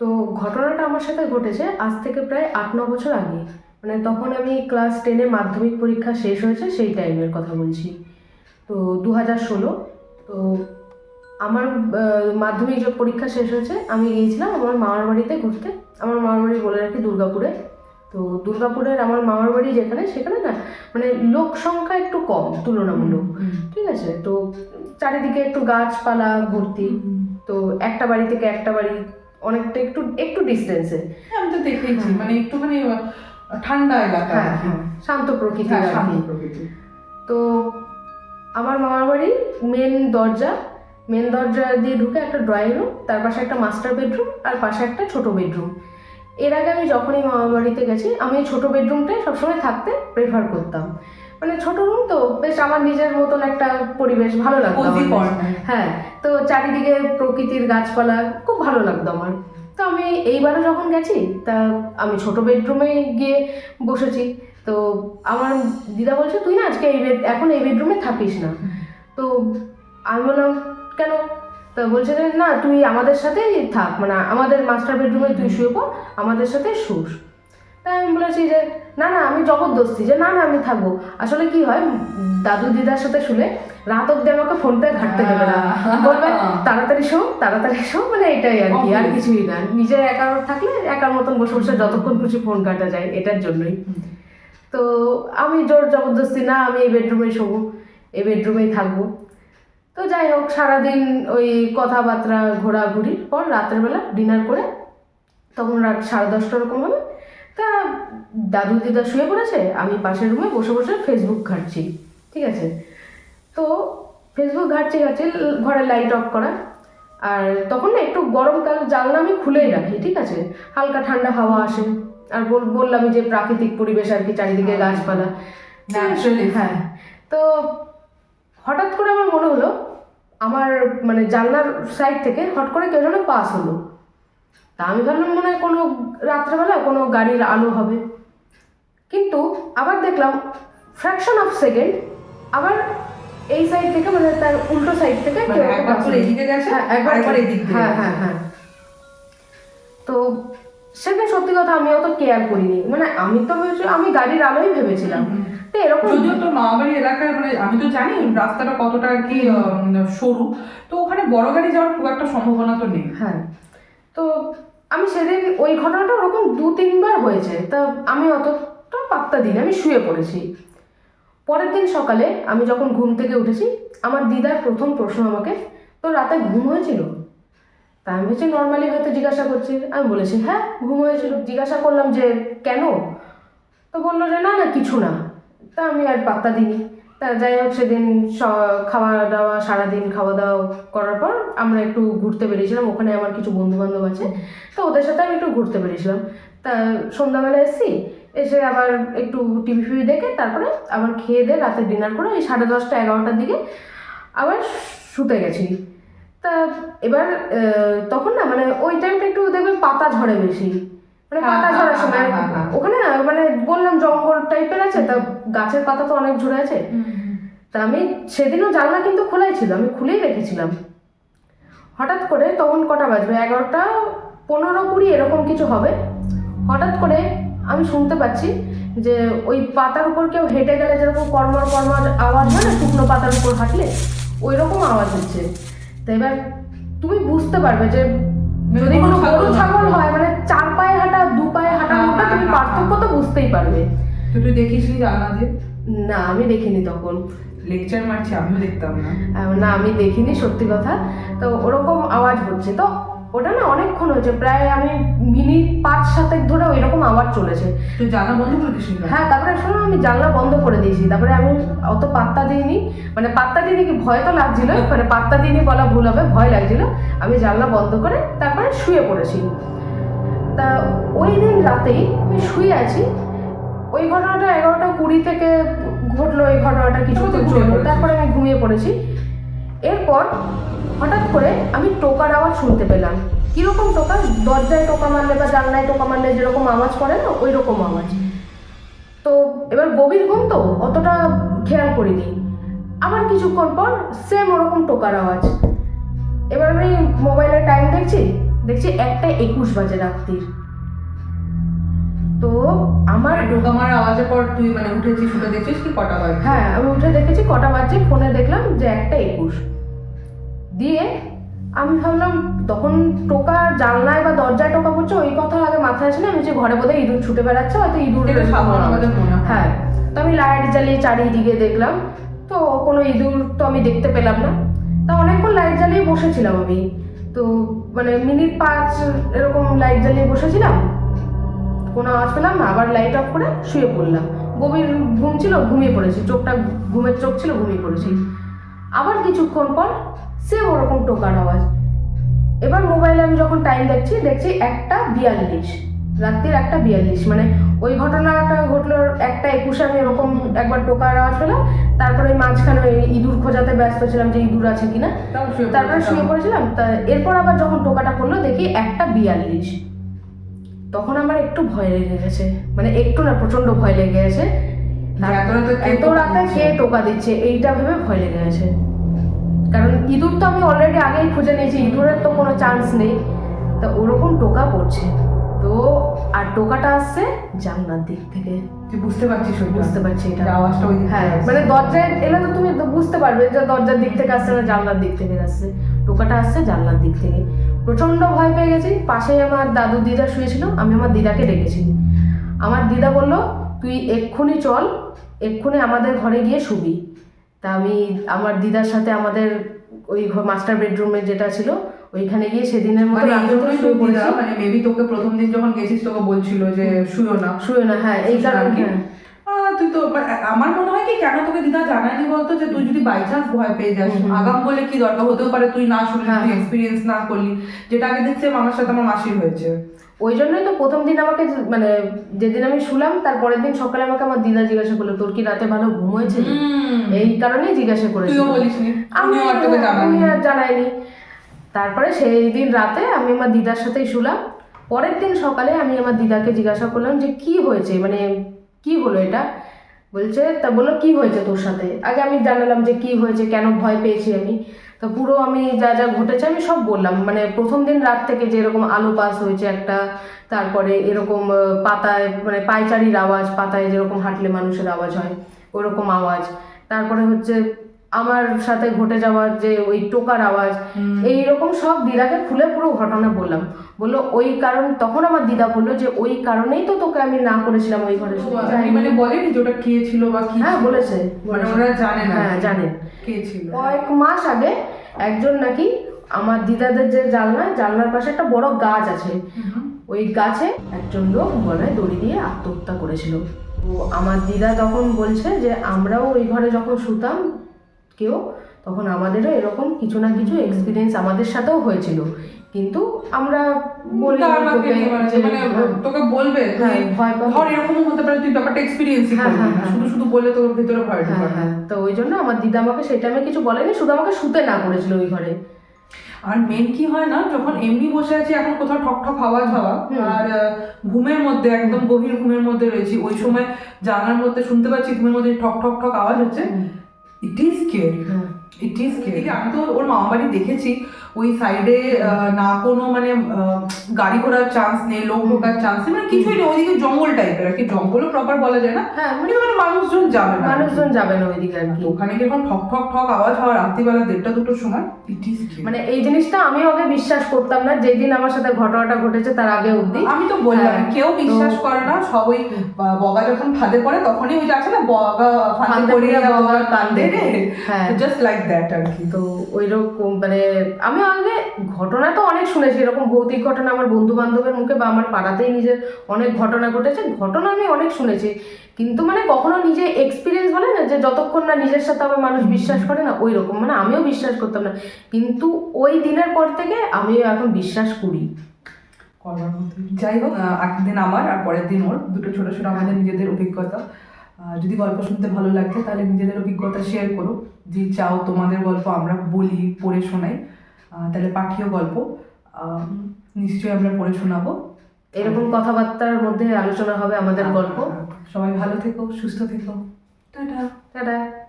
তো ঘটনাটা আমার সাথে ঘটেছে আজ থেকে প্রায় আট ন বছর আগে। মানে তখন আমি ক্লাস টেনে মাধ্যমিক পরীক্ষা শেষ হয়েছে সেই টাইমের কথা বলছি। তো দু হাজার ষোলো তো আমার মাধ্যমিক যে পরীক্ষা শেষ হয়েছে আমি গিয়েছিলাম আমার মামার বাড়িতে ঘুরতে। আমার মামার বাড়ি বলে রাখি দুর্গাপুরে। তো দুর্গাপুরের আমার মামার বাড়ি যেখানে সেখানে না মানে লোক সংখ্যা একটু কম তুলনামূলক। ঠিক আছে? তো চারিদিকে একটু গাছপালা ভর্তি। তো একটা বাড়ি থেকে একটা বাড়ি অনেকটা একটু একটু ডিস্টেন্সে হ্যাঁ, আমি তো দেখেছি মানে একটুখানি আহ, ঠান্ডা এলাকা হ্যাঁ হ্যাঁ শান্ত প্রকৃতির হ্যাঁ, শান্ত প্রকৃতি। তো আমার মামার বাড়ি মেন দরজা মেন দরজা দিয়ে ঢুকে একটা ড্রয়িং রুম তার পাশে একটা মাস্টার বেডরুম আর পাশে একটা ছোট বেডরুম এর আগে আমি যখনই মামার বাড়িতে গেছি আমি ছোট বেডরুমটাই সবসময় থাকতে প্রেফার করতাম। মানে ছোট রুম তো বেশ আমার নিজের মতন একটা পরিবেশ ভালো লাগতো। হ্যাঁ তো চারিদিকে প্রকৃতির গাছপালা খুব ভালো লাগতো আমার। তো আমি এইবারও যখন গেছি তা আমি ছোট বেডরুমে গিয়ে বসেছি। তো আমার দিদা বলছে তুই না আজকে এই বেড এখন এই বেডরুমে থাকিস না। তো আমি বললাম কেন? তো বলছে যে না তুই আমাদের সাথেই থাক মানে আমাদের মাস্টার বেডরুমে তুই শুয়ে পড় আমাদের সাথে শুস। তাই আমি বলেছি যে না না আমি জবরদস্তি যে না না আমি থাকব। আসলে কি হয় দাদু দিদার সাথে শুলে রাত অব্দি আমাকে ফোনটা ঘাটতে দেবে না। বলবে তাড়াতাড়ি শো তাড়াতাড়ি শো মানে এটাই আর কি আর কিছুই না। নিজের একার থাকলে একার মতন বসে বসে যতক্ষণ খুশি ফোন কাটা যায় এটার জন্যই। তো আমি জোর জবরদস্তি না আমি এই বেডরুমে শোবো এই বেডরুমেই থাকব। তো যাই হোক সারাদিন ওই কথাবার্তা ঘোরাঘুরির পর রাত্রেবেলা ডিনার করে তখন রাত সাড়ে দশটা ওরকম হবে তা দাদু দিদা শুয়ে পড়েছে আমি পাশের রুমে বসে বসে ফেসবুক ঘাঁটছি ঠিক আছে? তো ফেসবুক ঘাঁটছি ঘাঁটছি ঘরে লাইট অফ করা আর তখন না একটু গরমকাল জানলা আমি খুলেই রাখি ঠিক আছে? হালকা ঠান্ডা হাওয়া আসে আর বল- বললামই যে প্রাকৃতিক পরিবেশ আর কি চারিদিকে হ্যাঁ। গাছপালা। হ্যাঁ তো হঠাৎ করে আমার মনে হলো আমার মানে জানলার সাইড থেকে হট করে কেউ যেন পাস হলো। তা আমি ভাবলাম মনে হয় কোনো রাত্রেবেলা কোনো গাড়ির আলো হবে। কিন্তু আবার দেখলাম ফ্র্যাকশন অফ সেকেন্ড আবার এই সাইড থেকে মানে তার উল্টো সাইড থেকে মানে একবার হ্যাঁ, হ্যাঁ হ্যাঁ হ্যাঁ। তো সেটা সত্যি কথা আমি অত কেয়ার করিনি। মানে আমি তো ভেবেছি আমি গাড়ির আলোই ভেবেছিলাম। তো এরকম যদিও তোর মামাবাড়ি এলাকায় মানে আমি তো জানি রাস্তাটা কতটা আর কি সরু। তো ওখানে বড় গাড়ি যাওয়ার খুব একটা সম্ভাবনা তো নেই। হ্যাঁ। তো আমি সেদিন ওই ঘটনাটা ওরকম দু তিনবার হয়েছে। তা আমি অতটা পাত্তা দিইনি, আমি শুয়ে পড়েছি। পরের দিন সকালে আমি যখন ঘুম থেকে উঠেছি, আমার দিদার প্রথম প্রশ্ন আমাকে তো রাতে ঘুম হয়েছিল? তা আমি বলছি, নর্মালি হয়তো জিজ্ঞাসা করছি। আমি বলেছি হ্যাঁ ঘুম হয়েছিল। জিজ্ঞাসা করলাম যে, কেন? তো বলল যে, না না, কিছু না। তা আমি আর পাত্তা দিইনি। তা যাই হোক, সেদিন খাওয়া দাওয়া সারাদিন খাওয়া দাওয়া করার পর আমরা একটু ঘুরতে বেরিয়েছিলাম। ওখানে আমার কিছু বন্ধু বান্ধব আছে। তো ওদের সাথে আমি একটু ঘুরতে বেরিয়েছিলাম। তা সন্ধ্যাবেলা এসেছি। এসে আবার একটু টিভি ফিভি দেখে তারপরে আবার খেয়ে দিয়ে রাতে ডিনার করে ওই সাড়ে দশটা, এগারোটার দিকে আবার শুতে গেছি। তা এবার তখন না মানে ওই টাইমটা একটু দেখবেন পাতা ঝরে বেশি। মানে পাতা হ্যাঁ, ঝরার হ্যাঁ, সময় হ্যাঁ। ওখানে না মানে বললাম জঙ্গল টাইপের আছে তা গাছের পাতা তো অনেক ঝরে আছে। তা আমি সেদিনও জানলা কিন্তু খোলাই ছিল আমি খুলেই রেখেছিলাম হঠাৎ করে তখন কটা বাজবে? এগারোটা পনেরো কুড়ি এরকম কিছু হবে। হঠাৎ করে আমি শুনতে পাচ্ছি যে ওই পাতার উপর কেউ হেঁটে গেলে যেরকম কর্মর কর্মর আওয়াজ হয় না শুকনো পাতার উপর হাঁটলে? ওই রকম আওয়াজ হচ্ছে। তো এবার তুমি বুঝতে পারবে যে যদি কোনো গরু ছাগল হয় মানে তো পারবে। তো তুই দেখিস নি জানলা না আমি দেখিনি তখন। লেকচার মারছি আমিও দেখতাম না। না আমি দেখিনি সত্যি কথা। তো ওরকম আওয়াজ হচ্ছে। তো ওটা না অনেকক্ষণ হয়েছে প্রায় আমি মিনিট পাঁচ সাতেক ধরে ওই রকম আওয়াজ চলেছে। তুই জানলা বন্ধ করে দিস হ্যাঁ তারপরে শোনো আমি জানলা বন্ধ করে দিয়েছি। তারপরে আমি অত পাত্তা দিইনি। মানে পাত্তা দিইনি কি ভয় তো লাগছিল মানে পাত্তা দিইনি বলা ভুল হবে ভয় লাগছিল। আমি জানলা বন্ধ করে তারপরে শুয়ে পড়েছি। তা ওই দিন রাতেই আমি শুয়ে আছি ওই ঘটনাটা এগারোটা কুড়ি থেকে ঘটলো এই ঘটনাটা কিছু তারপর আমি ঘুমিয়ে পড়েছি। এরপর হঠাৎ করে আমি টোকার আওয়াজ শুনতে পেলাম। কীরকম টোকা দরজায় টোকা মারলে বা জানলায় টোকা মারলে যেরকম আওয়াজ করে না ওই রকম আওয়াজ। তো এবার গভীর ঘুম তো অতটা খেয়াল করিনি। আবার কিছুক্ষণ পর সেম ওরকম টোকার আওয়াজ। এবার আমি মোবাইলে টাইম দেখছি দেখছি একটা একুশ বাজে রাত্রির। তো আমার আমার ঢোকা আওয়াজের পর তুই মানে উঠেছিস উঠে দেখছিস কি কটা বাজে হ্যাঁ আমি উঠে দেখেছি কটা বাজছে ফোনে দেখলাম যে একটা একুশ। দিয়ে আমি ভাবলাম তখন টোকা জানলায় বা দরজায় টোকা পড়ছে ওই কথা আগে মাথায় আসলে আমি যে ঘরে বোধহয় ইঁদুর ছুটে বেড়াচ্ছে হয়তো ইঁদুর। হ্যাঁ তো আমি লাইট জ্বালিয়ে চারিদিকে দেখলাম তো কোনো ইঁদুর তো আমি দেখতে পেলাম না। তা অনেকক্ষণ লাইট জ্বালিয়ে বসেছিলাম আমি। তো মানে মিনিট পাঁচ এরকম লাইট জ্বালিয়ে বসেছিলাম কোনো আওয়াজ পেলাম না আবার লাইট অফ করে শুয়ে পড়লাম। গভীর ঘুম ছিল ঘুমিয়ে পড়েছি। চোখটা ঘুমের চোখ ছিল ঘুমিয়ে পড়েছি। আবার কিছুক্ষণ পর সেম ওরকম টোকার আওয়াজ। এবার মোবাইলে আমি যখন টাইম দেখছি দেখছি একটা বিয়াল্লিশ। রাত্রির একটা বিয়াল্লিশ। মানে ওই ঘটনাটা ঘটলো একটা একুশে আমি এরকম একবার টোকার আওয়াজ পেলাম। তারপরে ওই মাঝখানে ওই ইঁদুর খোঁজাতে ব্যস্ত ছিলাম যে ইঁদুর আছে কিনা। তারপরে শুয়ে পড়েছিলাম। তা এরপর আবার যখন টোকাটা পড়ল দেখি একটা বিয়াল্লিশ। তখন আমার একটু ভয় লেগে গেছে। মানে একটু না প্রচণ্ড ভয় লেগে গেছে। এত রাতে কে টোকা দিচ্ছে? এইটা ভেবে ভয় লেগে গেছে। কারণ ইঁদুর তো আমি অলরেডি আগেই খুঁজে নিয়েছি ইঁদুরের তো কোনো চান্স নেই। তা ওরকম টোকা পড়ছে। তো আর টোকাটা আসছে জানলার দিক থেকে। তুই বুঝতে পারছিস বুঝতে পারছি এটা। আওয়াজটা ওই হ্যাঁ মানে দরজায় এলে তো তুমি বুঝতে পারবে যে দরজার দিক থেকে আসছে না জানলার দিক থেকে আসছে। টোকাটা আসছে জানলার দিক থেকে। প্রচণ্ড ভয় পেয়ে গেছি পাশেই আমার দাদু দিদা শুয়েছিল আমি আমার দিদাকে ডেকেছি। আমার দিদা বলল তুই এক্ষুনি চল এক্ষুনি আমাদের ঘরে গিয়ে শুবি। তা আমি আমার দিদার সাথে আমাদের ওই মাস্টার বেডরুমে যেটা ছিল ওইখানে গিয়ে সেদিনের মতো মানে দিদা, মানে মেবি তোকে প্রথম দিন যখন গেছিস তোকে বলছিল যে শুয়ো না। শুয়ে না হ্যাঁ এই কারণে? হ্যাঁ। তুই তো আমার মনে হয় কি কেন তোকে দিদা জানায়নি বলতো যে তুই যদি বাই চান্স ভয় পেয়ে যাস। আগাম বলে কি দরকার? হতেও পারে তুই না শুনলি হ্যাঁ, তুই হ্যাঁ। এক্সপিরিয়েন্স না করলি। যেটা আগে দেখছি আমার সাথে আমার মাসির হয়েছে। ওই জন্যই তো প্রথম দিন আমাকে মানে যেদিন আমি শুলাম তার পরের দিন সকালে আমাকে আমার দিদা জিজ্ঞাসা করল তোর কি রাতে ভালো ঘুম হয়েছে? এই কারণেই জিজ্ঞাসা করেছি। আমি আর জানাইনি। তারপরে সেই দিন রাতে আমি আমার দিদার সাথেই শুলাম। পরের দিন সকালে আমি আমার দিদাকে জিজ্ঞাসা করলাম যে কি হয়েছে? মানে কি হলো এটা? বলছে, তা বলল কি হয়েছে তোর সাথে? আগে আমি জানালাম যে কি হয়েছে, কেন ভয় পেয়েছি আমি। তো পুরো আমি যা যা ঘটেছে আমি সব বললাম। মানে প্রথম দিন রাত থেকে যে এরকম আলো পাস হয়েছে একটা, তারপরে এরকম পাতায় মানে পায়চারির আওয়াজ, পাতায় যেরকম হাঁটলে মানুষের আওয়াজ হয়, ওরকম আওয়াজ। তারপরে হচ্ছে আমার সাথে ঘটে যাওয়ার যে ওই টোকার আওয়াজ এইরকম সব দিদাকে খুলে পুরো ঘটনা বললাম। বলল ওই কারণ তখন আমার দিদা বলল যে ওই কারণেই তো তোকে আমি না করেছিলাম ওই ঘরে মানে বলেনি যে ওটা কে ছিল বা কি হ্যাঁ বলেছে। মানে ওরা জানে না। হ্যাঁ জানেন কে ছিল? কয়েক মাস আগে একজন নাকি আমার দিদাদের যে জানলা জানলার পাশে একটা বড় গাছ আছে। ওই গাছে একজন লোক গলায় দড়ি দিয়ে আত্মহত্যা করেছিল। তো আমার দিদা তখন বলছে যে আমরাও ওই ঘরে যখন শুতাম কেউ তখন আমাদেরও এরকম কিছু না কিছু এক্সপিরিয়েন্স আমাদের সাথেও হয়েছিল। কিন্তু আমরা বলি মানে মানে তোকে বলবে হ্যাঁ। ধর এরকমও হতে পারে তুই ব্যাপারটা এক্সপিরিয়েন্সই হ্যাঁ, করবি হ্যাঁ, হ্যাঁ। শুধু শুধু বলে তোর ভিতরে ভয় হ্যাঁ ঢুকাবে। হ্যাঁ। তো ওই জন্য আমার দিদা আমাকে সেই টাইমে কিছু বলেনি শুধু আমাকে শুতে না করেছিল ওই ঘরে। আর মেন কি হয় না যখন এমনি বসে আছি এখন কোথাও ঠক ঠক আওয়াজ হওয়া আর ঘুমের মধ্যে একদম গভীর ঘুমের মধ্যে রয়েছি। ওই সময় জানার মধ্যে শুনতে পাচ্ছি ঘুমের মধ্যে ঠক ঠক ঠক আওয়াজ হচ্ছে। ইট ইজ হ্যাঁ। ইট ইজ স্কেরি আমি তো ওর মামা বাড়ি দেখেছি। ওই সাইডে না কোনো মানে গাড়ি ঘোড়ার চান্স নেই লোক ঢোকার চান্স নেই মানে কিছুই নেই ওইদিকে জঙ্গল টাইপের আর কি জঙ্গলও প্রপার বলা যায় না। হ্যাঁ। মানে মানে মানে মানুষজন যাবে না। মানুষজন যাবে না ওইদিকে আর কি। ওখানে যখন ঠক ঠক ঠক আওয়াজ হয় রাত্রিবেলা দেড়টা দুটোর সময়। মানে এই জিনিসটা আমি আগে বিশ্বাস করতাম না যেদিন আমার সাথে ঘটনাটা ঘটেছে তার আগে অবধি। আমি তো বললাম হ্যাঁ, কেউ বিশ্বাস করে না সবাই বগা যখন ফাঁদে পড়ে তখনই ওই আছে না বগা ফাঁদে বগা বগা কান্দে হ্যাঁ। জাস্ট লাইক দ্যাট আর কি। তো ওইরকম মানে আমি আগে ঘটনা তো অনেক শুনেছি, এরকম ভৌতিক ঘটনা আমার বন্ধু বান্ধবের মুখে বা আমার পাড়াতেই নিজের অনেক ঘটনা ঘটেছে, ঘটনা আমি অনেক শুনেছি। কিন্তু মানে কখনো নিজে এক্সপিরিয়েন্স বলে না যে যতক্ষণ না নিজের সাথে আবার মানুষ বিশ্বাস করে না ওই রকম মানে আমিও বিশ্বাস করতাম না। কিন্তু ওই দিনের পর থেকে আমিও এখন বিশ্বাস করি। যাই হোক একদিন আমার আর পরের দিন ওর। দুটো ছোট ছোট আমাদের নিজেদের অভিজ্ঞতা। যদি গল্প শুনতে ভালো লাগছে তাহলে নিজেদের অভিজ্ঞতা শেয়ার করো। যে চাও তোমাদের গল্প আমরা বলি, পড়ে শোনাই। তাহলে পাঠিও গল্প। নিশ্চয়ই আমরা পড়ে শোনাবো। এরকম কথাবার্তার মধ্যে আলোচনা হবে আমাদের গল্প। সবাই ভালো থেকো সুস্থ থেকো। টাটা। টাটা।